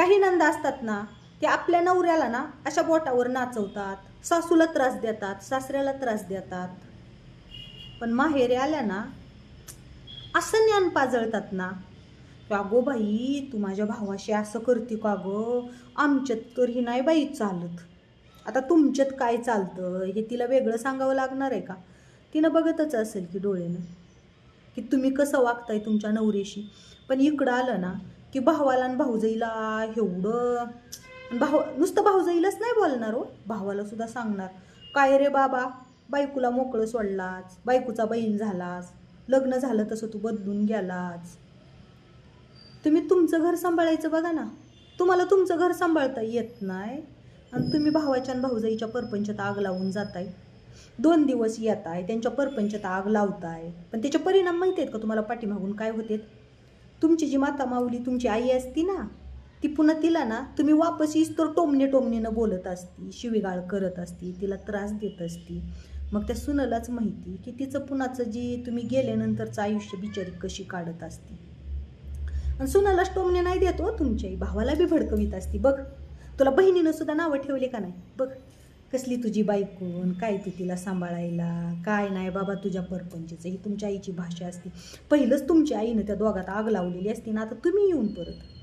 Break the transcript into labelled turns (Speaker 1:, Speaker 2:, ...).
Speaker 1: काही नंदा असतात ना ते आपल्या नवऱ्याला ना अशा बोटावर नाचवतात. सासूला त्रास देतात सासऱ्याला त्रास देतात. पण माहेरी आल्या ना असं ज्ञान पाजळतात ना अगो बाई तू माझ्या भावाशी असं करते का गं? आमच्यात तर ही नाही बाई चालत. आता तुमच्यात काय चालतं? हे तिला वेगळं सांगावं लागणार आहे का? तिनं बघतच असेल की डोळ्यानं की तुम्ही कसं वागताय तुमच्या नवऱ्याशी. पण इकडं आलं ना की भावाला आणि भाऊजाईला एवढं आणि भाऊ नुसतं भाऊजाईलाच नाही बोलणार हो. भावाला सुद्धा सांगणार. काय रे बाबा? बायकोला मोकळं सोडलाच बायकोचा बहीण झालास. लग्न झालं तसं तू बदलून गेलाच तुम्ही तुमचं घर सांभाळायचं बघा ना. तुम्हाला तुमचं घर सांभाळता येत नाही. आणि तुम्ही भावाच्या आणि भाऊजाईच्या परपंचात आग लावून जाताय. दोन दिवस येत आहे त्यांच्या परपंचात आग लावताय. पण त्याचे परिणाम माहिती आहेत का तुम्हाला? पाठीमागून काय होते तुमची जी माता माऊली तुमची आई असती ना ती पुन्हा तिला ना तुम्ही वापस येस तर टोमणे टोमणेनं बोलत असती शिवीगाळ करत असती तिला त्रास देत असती. मग त्या सुनलाच माहिती की तिचं पुन्हाचं जी तुम्ही गेल्यानंतरचं आयुष्य बिचारी कशी काढत असती. आणि सुनालाच टोमणे नाही देतो हो तुमच्याही तुमच्या आई भावाला बी भडकवीत असती. बघ तुला बहिणीनं सुद्धा नावं ठेवले का नाही? बघ. कसली तुझी बायकोन काय तू तिला सांभाळायला? काय नाही बाबा तुझ्या परपंचीचं ही तुमच्या आईची भाषा असते. पहिलंच तुमच्या आईनं त्या दोघात आग लावलेली असती ना आता तुम्ही येऊन परत.